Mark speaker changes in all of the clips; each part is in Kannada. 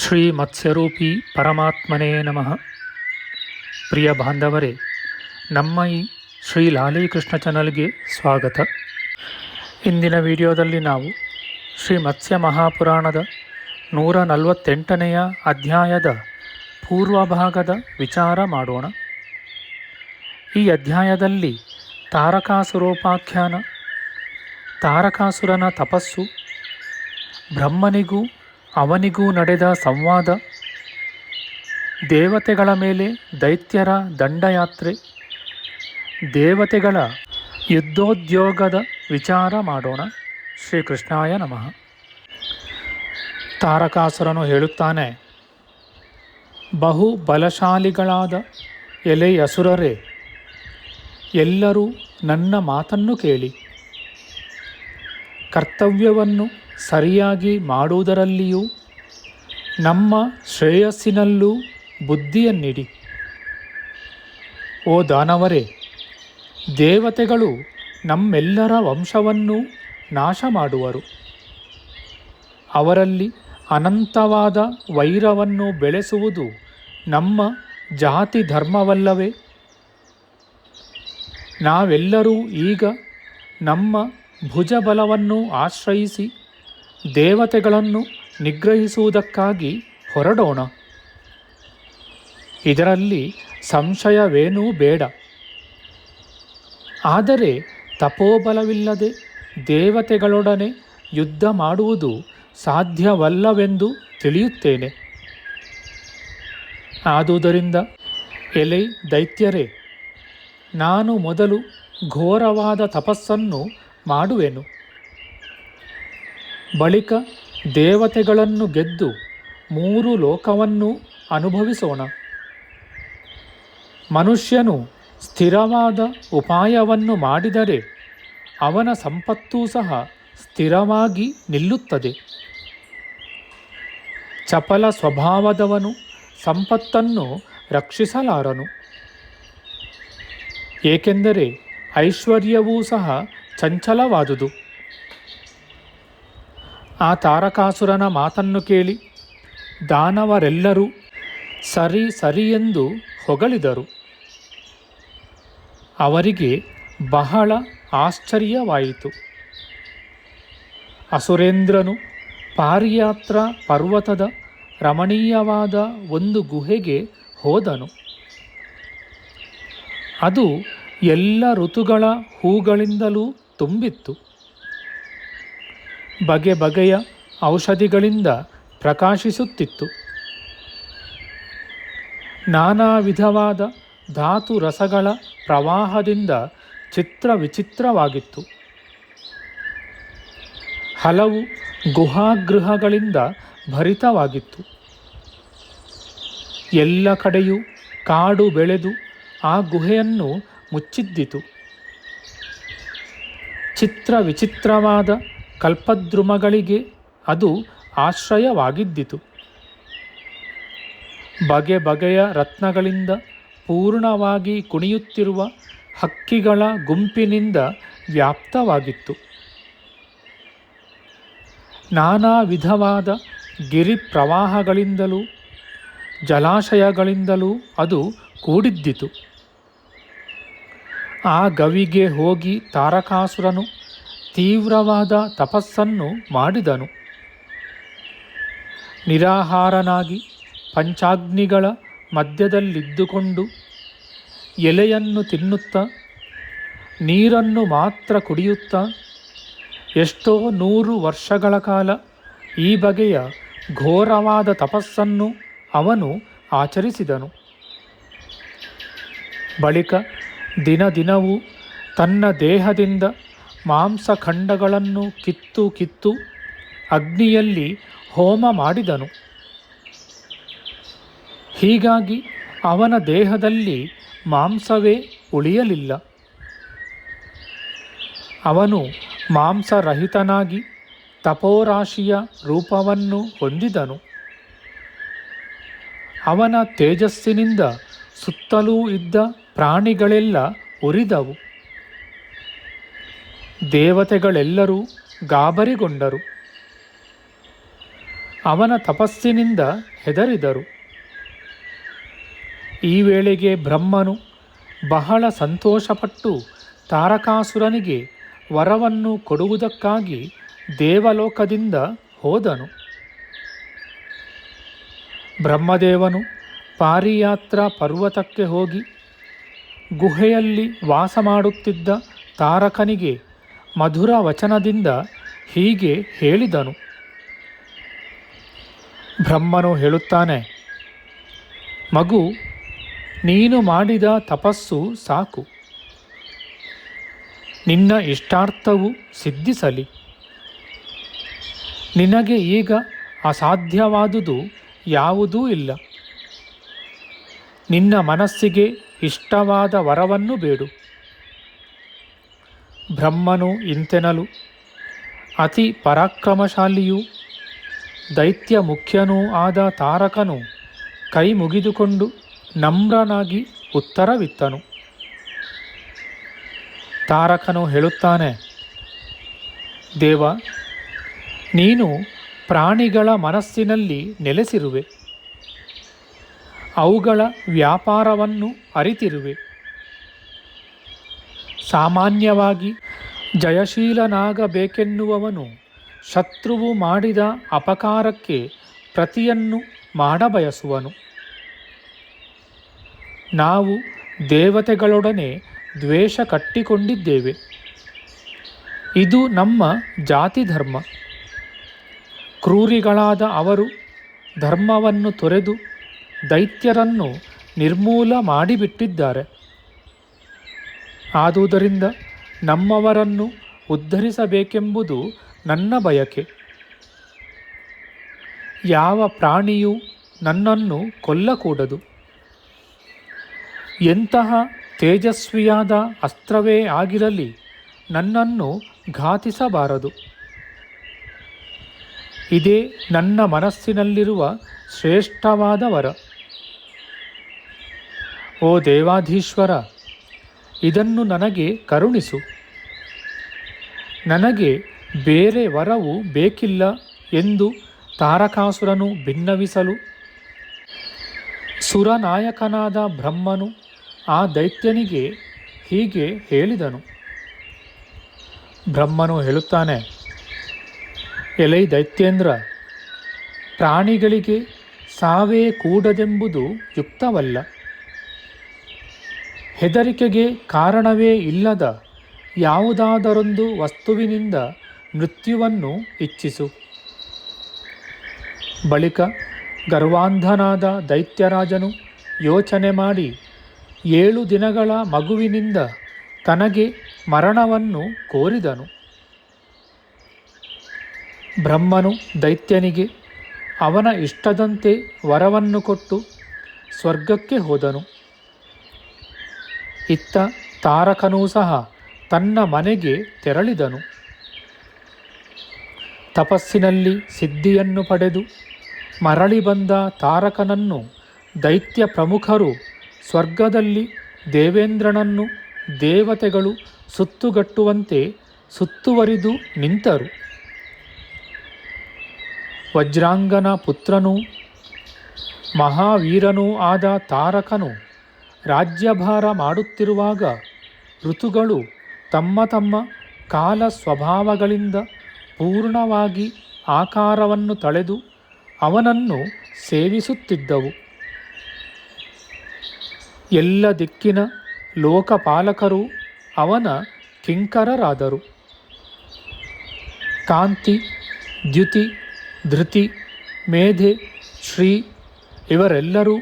Speaker 1: ಶ್ರೀ ಮತ್ಸ್ಯರೂಪಿ ಪರಮಾತ್ಮನೇ ನಮಃ. ಪ್ರಿಯ ಬಾಂಧವರೇ, ನಮ್ಮ ಈ ಶ್ರೀ ಲಾಲೀಕೃಷ್ಣ ಚಾನಲ್ಗೆ ಸ್ವಾಗತ. ಇಂದಿನ ವಿಡಿಯೋದಲ್ಲಿ ನಾವು ಶ್ರೀ ಮತ್ಸ್ಯ ಮಹಾಪುರಾಣದ ನೂರ ನಲವತ್ತೆಂಟನೆಯ ಅಧ್ಯಾಯದ ಪೂರ್ವಭಾಗದ ವಿಚಾರ ಮಾಡೋಣ. ಈ ಅಧ್ಯಾಯದಲ್ಲಿ ತಾರಕಾಸುರೋಪಾಖ್ಯಾನ, ತಾರಕಾಸುರನ ತಪಸ್ಸು, ಬ್ರಹ್ಮನಿಗೂ ಅವನಿಗೂ ನಡೆದ ಸಂವಾದ, ದೇವತೆಗಳ ಮೇಲೆ ದೈತ್ಯರ ದಂಡಯಾತ್ರೆ, ದೇವತೆಗಳ ಯುದ್ಧೋದ್ಯೋಗದ ವಿಚಾರ ಮಾಡೋಣ. ಶ್ರೀಕೃಷ್ಣಾಯ ನಮಃ. ತಾರಕಾಸುರನು ಹೇಳುತ್ತಾನೆ ಬಹು ಬಲಶಾಲಿಗಳಾದ ಎಲೆ ಅಸುರರೇ ಎಲ್ಲರೂ ನನ್ನ ಮಾತನ್ನು ಕೇಳಿ, ಕರ್ತವ್ಯವನ್ನು ಸರಿಯಾಗಿ ಮಾಡುವುದರಲ್ಲಿಯೂ ನಮ್ಮ ಶ್ರೇಯಸ್ಸಿನಲ್ಲೂ ಬುದ್ಧಿಯನ್ನಿಡಿ. ಓ ದಾನವರೇ, ದೇವತೆಗಳು ನಮ್ಮೆಲ್ಲರ ವಂಶವನ್ನು ನಾಶ ಮಾಡುವರು ಅವರಲ್ಲಿ ಅನಂತವಾದ ವೈರವನ್ನು ಬೆಳೆಸುವುದು ನಮ್ಮ ಜಾತಿ ಧರ್ಮವಲ್ಲವೇ ನಾವೆಲ್ಲರೂ ಈಗ ನಮ್ಮ ಭುಜಬಲವನ್ನು ಆಶ್ರಯಿಸಿ ದೇವತೆಗಳನ್ನು ನಿಗ್ರಹಿಸುವುದಕ್ಕಾಗಿ ಹೊರಡೋಣ. ಇದರಲ್ಲಿ ಸಂಶಯವೇನೂ ಬೇಡ. ಆದರೆ ತಪೋಬಲವಿಲ್ಲದೆ ದೇವತೆಗಳೊಡನೆ ಯುದ್ಧ ಮಾಡುವುದು ಸಾಧ್ಯವಲ್ಲವೆಂದು ತಿಳಿಯುತ್ತೇನೆ. ಆದುದರಿಂದ ಎಲೆ ದೈತ್ಯರೇ, ನಾನು ಮೊದಲು ಘೋರವಾದ ತಪಸ್ಸನ್ನು ಮಾಡುವೆನು. ಬಳಿಕ ದೇವತೆಗಳನ್ನು ಗೆದ್ದು ಮೂರು ಲೋಕವನ್ನು ಅನುಭವಿಸೋಣ. ಮನುಷ್ಯನು ಸ್ಥಿರವಾದ ಉಪಾಯವನ್ನು ಮಾಡಿದರೆ ಅವನ ಸಂಪತ್ತೂ ಸಹ ಸ್ಥಿರವಾಗಿ ನಿಲ್ಲುತ್ತದೆ. ಚಪಲ ಸ್ವಭಾವದವನು ಸಂಪತ್ತನ್ನು ರಕ್ಷಿಸಲಾರನು. ಏಕೆಂದರೆ ಐಶ್ವರ್ಯವೂ ಸಹ ಚಂಚಲವಾದುದು. ಆ ತಾರಕಾಸುರನ ಮಾತನ್ನು ಕೇಳಿ ದಾನವರೆಲ್ಲರೂ ಸರಿ ಸರಿ ಎಂದು ಹೊಗಳಿದರು. ಅವರಿಗೆ ಬಹಳ ಆಶ್ಚರ್ಯವಾಯಿತು. ಅಸುರೇಂದ್ರನು ಪಾರಿಯಾತ್ರ ಪರ್ವತದ ರಮಣೀಯವಾದ ಒಂದು ಗುಹೆಗೆ ಹೋದನು. ಅದು ಎಲ್ಲ ಋತುಗಳ ಹೂಗಳಿಂದಲೂ ತುಂಬಿತ್ತು. ಬಗೆ ಬಗೆಯ ಔಷಧಿಗಳಿಂದ ಪ್ರಕಾಶಿಸುತ್ತಿತ್ತು. ನಾನಾ ವಿಧವಾದ ಧಾತು ರಸಗಳ ಪ್ರವಾಹದಿಂದ ಚಿತ್ರ ವಿಚಿತ್ರವಾಗಿತ್ತು ಹಲವು ಗುಹಾಗೃಹಗಳಿಂದ ಭರಿತವಾಗಿತ್ತು. ಎಲ್ಲ ಕಡೆಯೂ ಕಾಡು ಬೆಳೆದು ಆ ಗುಹೆಯನ್ನು ಮುಚ್ಚಿದ್ದಿತು. ಚಿತ್ರ ವಿಚಿತ್ರವಾದ ಕಲ್ಪದ್ರುಮಗಳಿಗೆ ಅದು ಆಶ್ರಯವಾಗಿದ್ದಿತು. ಬಗೆ ಬಗೆಯ ರತ್ನಗಳಿಂದ ಪೂರ್ಣವಾಗಿ ಕುಣಿಯುತ್ತಿರುವ ಹಕ್ಕಿಗಳ ಗುಂಪಿನಿಂದ ವ್ಯಾಪ್ತವಾಗಿತ್ತು. ನಾನಾ ವಿಧವಾದ ಗಿರಿ ಪ್ರವಾಹಗಳಿಂದಲೂ ಜಲಾಶಯಗಳಿಂದಲೂ ಅದು ಕೂಡಿದ್ದಿತು. ಆ ಗವಿಗೆ ಹೋಗಿ ತಾರಕಾಸುರನು ತೀವ್ರವಾದ ತಪಸ್ಸನ್ನು ಮಾಡಿದನು. ನಿರಾಹಾರನಾಗಿ ಪಂಚಾಗ್ನಿಗಳ ಮಧ್ಯದಲ್ಲಿದ್ದುಕೊಂಡು ಎಲೆಯನ್ನು ತಿನ್ನುತ್ತಾ ನೀರನ್ನು ಮಾತ್ರ ಕುಡಿಯುತ್ತಾ ಎಷ್ಟೋ ನೂರು ವರ್ಷಗಳ ಕಾಲ ಈ ಬಗೆಯ ಘೋರವಾದ ತಪಸ್ಸನ್ನು ಅವನು ಆಚರಿಸಿದನು. ಬಳಿಕ ದಿನ ದಿನವೂ ತನ್ನ ದೇಹದಿಂದ ಮಾಂಸಖಂಡಗಳನ್ನು ಕಿತ್ತು ಕಿತ್ತು ಅಗ್ನಿಯಲ್ಲಿ ಹೋಮ ಮಾಡಿದನು. ಹೀಗಾಗಿ ಅವನ ದೇಹದಲ್ಲಿ ಮಾಂಸವೇ ಉಳಿಯಲಿಲ್ಲ. ಅವನು ಮಾಂಸರಹಿತನಾಗಿ ತಪೋರಾಶಿಯ ರೂಪವನ್ನು ಹೊಂದಿದನು. ಅವನ ತೇಜಸ್ಸಿನಿಂದ ಸುತ್ತಲೂ ಇದ್ದ ಪ್ರಾಣಿಗಳೆಲ್ಲ ಉರಿದವು. ದೇವತೆಗಳೆಲ್ಲರೂ ಗಾಬರಿಗೊಂಡರು. ಅವನ ತಪಸ್ಸಿನಿಂದ ಹೆದರಿದರು. ಈ ವೇಳೆಗೆ ಬ್ರಹ್ಮನು ಬಹಳ ಸಂತೋಷಪಟ್ಟು ತಾರಕಾಸುರನಿಗೆ ವರವನ್ನು ಕೊಡುವುದಕ್ಕಾಗಿ ದೇವಲೋಕದಿಂದ ಹೋದನು. ಬ್ರಹ್ಮದೇವನು ಪಾರಿಯಾತ್ರ ಪರ್ವತಕ್ಕೆ ಹೋಗಿ ಗುಹೆಯಲ್ಲಿ ವಾಸ ಮಾಡುತ್ತಿದ್ದ ತಾರಕನಿಗೆ ಮಧುರ ವಚನದಿಂದ ಹೀಗೆ ಹೇಳಿದನು. ಬ್ರಹ್ಮನು ಹೇಳುತ್ತಾನೆ, ಮಗು, ನೀನು ಮಾಡಿದ ತಪಸ್ಸು ಸಾಕು. ನಿನ್ನ ಇಷ್ಟಾರ್ಥವು ಸಿದ್ಧಿಸಲಿ. ನಿನಗೆ ಈಗ ಅಸಾಧ್ಯವಾದುದು ಯಾವುದೂ ಇಲ್ಲ. ನಿನ್ನ ಮನಸ್ಸಿಗೆ ಇಷ್ಟವಾದ ವರವನ್ನು ಬೇಡು. ಬ್ರಹ್ಮನು ಇಂತೆನಲು. ಅತಿ ಪರಾಕ್ರಮಶಾಲಿಯೂ, ದೈತ್ಯ ಮುಖ್ಯನೂ ಆದ ತಾರಕನು ಕೈ ಮುಗಿದುಕೊಂಡು ನಮ್ರನಾಗಿ ಉತ್ತರವಿತ್ತನು. ತಾರಕನು ಹೇಳುತ್ತಾನೆ, ದೇವ, ನೀನು ಪ್ರಾಣಿಗಳ ಮನಸ್ಸಿನಲ್ಲಿ ನೆಲೆಸಿರುವೆ. ಅವುಗಳ ವ್ಯಾಪಾರವನ್ನು ಅರಿತಿರುವೆ. ಸಾಮಾನ್ಯವಾಗಿ ಜಯಶೀಲನಾಗಬೇಕೆನ್ನುವವನು ಶತ್ರುವು ಮಾಡಿದ ಅಪಕಾರಕ್ಕೆ ಪ್ರತಿಯನ್ನು ಮಾಡಬಯಸುವನು. ನಾವು ದೇವತೆಗಳೊಡನೆ ದ್ವೇಷ ಕಟ್ಟಿಕೊಂಡಿದ್ದೇವೆ. ಇದು ನಮ್ಮ ಜಾತಿ ಧರ್ಮ ಕ್ರೂರಿಗಳಾದ ಅವರು ಧರ್ಮವನ್ನು ತೊರೆದು ದೈತ್ಯರನ್ನು ನಿರ್ಮೂಲ ಮಾಡಿಬಿಟ್ಟಿದ್ದಾರೆ. ಆದುದರಿಂದ ನಮ್ಮವರನ್ನು ಉದ್ಧರಿಸಬೇಕೆಂಬುದು ನನ್ನ ಬಯಕೆ. ಯಾವ ಪ್ರಾಣಿಯೂ ನನ್ನನ್ನು ಕೊಲ್ಲಕೂಡದು. ಎಂತಹ ತೇಜಸ್ವಿಯಾದ ಅಸ್ತ್ರವೇ ಆಗಿರಲಿ ನನ್ನನ್ನು ಘಾತಿಸಬಾರದು. ಇದೇ ನನ್ನ ಮನಸ್ಸಿನಲ್ಲಿರುವ ಶ್ರೇಷ್ಠವಾದ ವರ ಓ ದೇವಾಧೀಶ್ವರ ಇದನ್ನು ನನಗೆ ಕರುಣಿಸು. ನನಗೆ ಬೇರೆ ವರವು ಬೇಕಿಲ್ಲ ಎಂದು ತಾರಕಾಸುರನು ಭಿನ್ನವಿಸಲು ಸುರನಾಯಕನಾದ ಬ್ರಹ್ಮನು ಆ ದೈತ್ಯನಿಗೆ ಹೀಗೆ ಹೇಳಿದನು. ಬ್ರಹ್ಮನು ಹೇಳುತ್ತಾನೆ, ಎಲೈ ದೈತ್ಯೇಂದ್ರ, ಪ್ರಾಣಿಗಳಿಗೆ ಸಾವೇ ಕೂಡದೆಂಬುದು ಯುಕ್ತವಲ್ಲ. ಹೆದರಿಕೆಗೆ ಕಾರಣವೇ ಇಲ್ಲದ ಯಾವುದಾದರೊಂದು ವಸ್ತುವಿನಿಂದ ಮೃತ್ಯುವನ್ನು ಇಚ್ಛಿಸು. ಬಳಿಕ ಗರ್ವಾಂಧನಾದ ದೈತ್ಯರಾಜನು ಯೋಚನೆ ಮಾಡಿ ಏಳು ದಿನಗಳ ಮಗುವಿನಿಂದ ತನಗೆ ಮರಣವನ್ನು ಕೋರಿದನು. ಬ್ರಹ್ಮನು ದೈತ್ಯನಿಗೆ ಅವನ ಇಷ್ಟದಂತೆ ವರವನ್ನು ಕೊಟ್ಟು ಸ್ವರ್ಗಕ್ಕೆ ಹೋದನು. ಇತ್ತ ತಾರಕನೂ ಸಹ ತನ್ನ ಮನೆಗೆ ತೆರಳಿದನು. ತಪಸ್ಸಿನಲ್ಲಿ ಸಿದ್ಧಿಯನ್ನು ಪಡೆದು ಮರಳಿ ಬಂದ ತಾರಕನನ್ನು ದೈತ್ಯ ಪ್ರಮುಖರು ಸ್ವರ್ಗದಲ್ಲಿ ದೇವೇಂದ್ರನನ್ನು ದೇವತೆಗಳು ಸುತ್ತುಗಟ್ಟುವಂತೆ ಸುತ್ತುವರಿದು ನಿಂತರು. ವಜ್ರಾಂಗನ ಪುತ್ರನೂ ಮಹಾವೀರನೂ ಆದ ತಾರಕನು ರಾಜ್ಯಭಾರ ಮಾಡುತ್ತಿರುವಾಗ ಋತುಗಳು ತಮ್ಮ ತಮ್ಮ ಕಾಲ ಸ್ವಭಾವಗಳಿಂದ ಪೂರ್ಣವಾಗಿ ಆಕಾರವನ್ನು ತಳೆದು ಅವನನ್ನು ಸೇವಿಸುತ್ತಿದ್ದವು. ಎಲ್ಲ ದಿಕ್ಕಿನ ಲೋಕಪಾಲಕರು ಅವನ ಕಿಂಕರರಾದರು. ಕಾಂತಿ, ದ್ಯುತಿ, ಧೃತಿ, ಮೇಧೆ, ಶ್ರೀ ಇವರೆಲ್ಲರೂ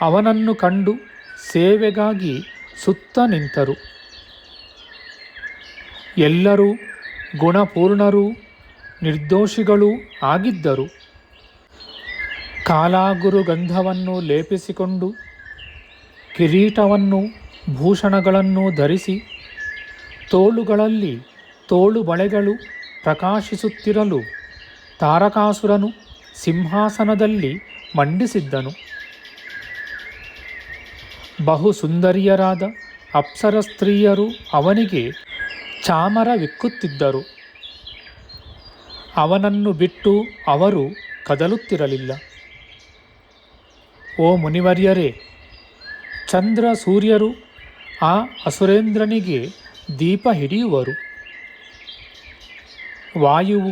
Speaker 1: ಅವನನ್ನು ಕಂಡು ಸೇವೆಗಾಗಿ ಸುತ್ತ ನಿಂತರು. ಎಲ್ಲರೂ ಗುಣಪೂರ್ಣರೂ, ನಿರ್ದೋಷಿಗಳೂ ಆಗಿದ್ದರು. ಕಾಲಾಗುರು ಗಂಧವನ್ನು ಲೇಪಿಸಿಕೊಂಡು ಕಿರೀಟವನ್ನು, ಭೂಷಣಗಳನ್ನು ಧರಿಸಿ ತೋಳುಗಳಲ್ಲಿ ತೋಳು ಬಳೆಗಳು ಪ್ರಕಾಶಿಸುತ್ತಿರಲು ತಾರಕಾಸುರನು ಸಿಂಹಾಸನದಲ್ಲಿ ಮಂಡಿಸಿದ್ದನು. ಬಹು ಸುಂದರಿಯರಾದ ಅಪ್ಸರ ಸ್ತ್ರೀಯರು ಅವನಿಗೆ ಚಾಮರ ವಿಕ್ಕುತ್ತಿದ್ದರು. ಅವನನ್ನು ಬಿಟ್ಟು ಅವರು ಕದಲುತ್ತಿರಲಿಲ್ಲ. ಓ ಮುನಿವರ್ಯರೇ, ಚಂದ್ರ ಸೂರ್ಯರು ಆ ಅಸುರೇಂದ್ರನಿಗೆ ದೀಪ ಹಿಡಿಯುವರು. ವಾಯುವು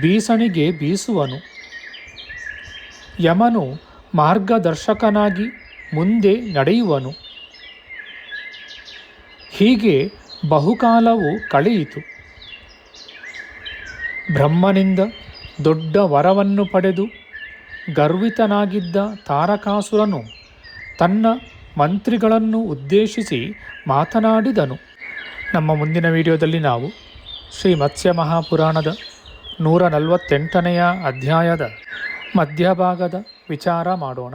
Speaker 1: ಬೀಸಣಿಗೆ ಬೀಸುವನು. ಯಮನು ಮಾರ್ಗದರ್ಶಕನಾಗಿ ಮುಂದೆ ನಡೆಯುವನು. ಹೀಗೆ ಬಹುಕಾಲವು ಕಳೆಯಿತು. ಬ್ರಹ್ಮನಿಂದ ದೊಡ್ಡ ವರವನ್ನು ಪಡೆದು ಗರ್ವಿತನಾಗಿದ್ದ ತಾರಕಾಸುರನು ತನ್ನ ಮಂತ್ರಿಗಳನ್ನು ಉದ್ದೇಶಿಸಿ ಮಾತನಾಡಿದನು. ನಮ್ಮ ಮುಂದಿನ ವಿಡಿಯೋದಲ್ಲಿ ನಾವು ಶ್ರೀ ಮತ್ಸ್ಯ ಮಹಾಪುರಾಣದ ನೂರ ನಲವತ್ತೆಂಟನೆಯ ಅಧ್ಯಾಯದ ಮಧ್ಯಭಾಗದ ವಿಚಾರ ಮಾಡೋಣ.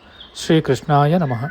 Speaker 1: ಶ್ರೀಕೃಷ್ಣಾಯ ನಮಃ